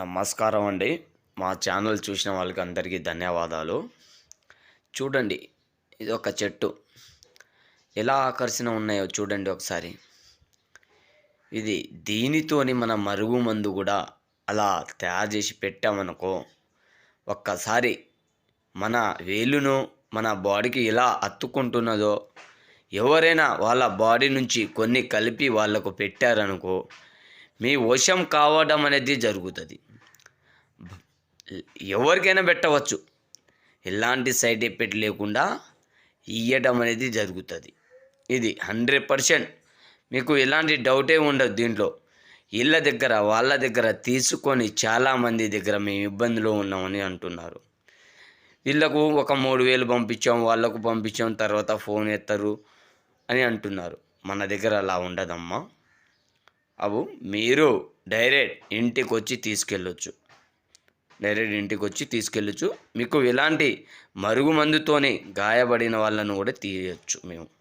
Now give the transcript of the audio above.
నమస్కారం అండి. మా ఛానల్ చూసిన వాళ్ళకి అందరికీ ధన్యవాదాలు. చూడండి ఇది ఒక చెట్టు. ఎలా ఆకర్షణ ఉన్నాయో చూడండి ఒకసారి. ఇది దీనితోని మన మరుగు మందు కూడా అలా తయారు చేసి పెట్టామనుకో ఒక్కసారి మన వేలును మన బాడీకి ఎలా అత్తుకుంటున్నదో ఎవరైనా వాళ్ళ బాడీ నుంచి కొన్ని కలిపి వాళ్ళకు పెట్టారనుకో మీ వశం కావడం అనేది జరుగుతుంది. ఎవరికైనా పెట్టవచ్చు. ఎలాంటి సైడ్ ఎఫెక్ట్ లేకుండా ఇయ్యడం అనేది జరుగుతుంది. ఇది హండ్రెడ్ పర్సెంట్. మీకు ఎలాంటి డౌటే ఉండదు దీంట్లో. ఇళ్ళ దగ్గర వాళ్ళ దగ్గర తీసుకొని చాలామంది దగ్గర మేము ఇబ్బందిలో ఉన్నామని అంటున్నారు. వీళ్ళకు ఒక మూడు వేలు పంపించాం వాళ్ళకు పంపించాం తర్వాత ఫోన్ ఎత్తరు అని అంటున్నారు. మన దగ్గర అలా ఉండదమ్మా. అవు మీరు డైరెక్ట్ ఇంటికి వచ్చి తీసుకెళ్ళొచ్చు. డైరెక్ట్ ఇంటికి వచ్చి తీసుకెళ్ళచ్చు. మీకు ఎలాంటి మరుగుమందుతోనే గాయపడిన వాళ్ళను కూడా తీయచ్చు మేము.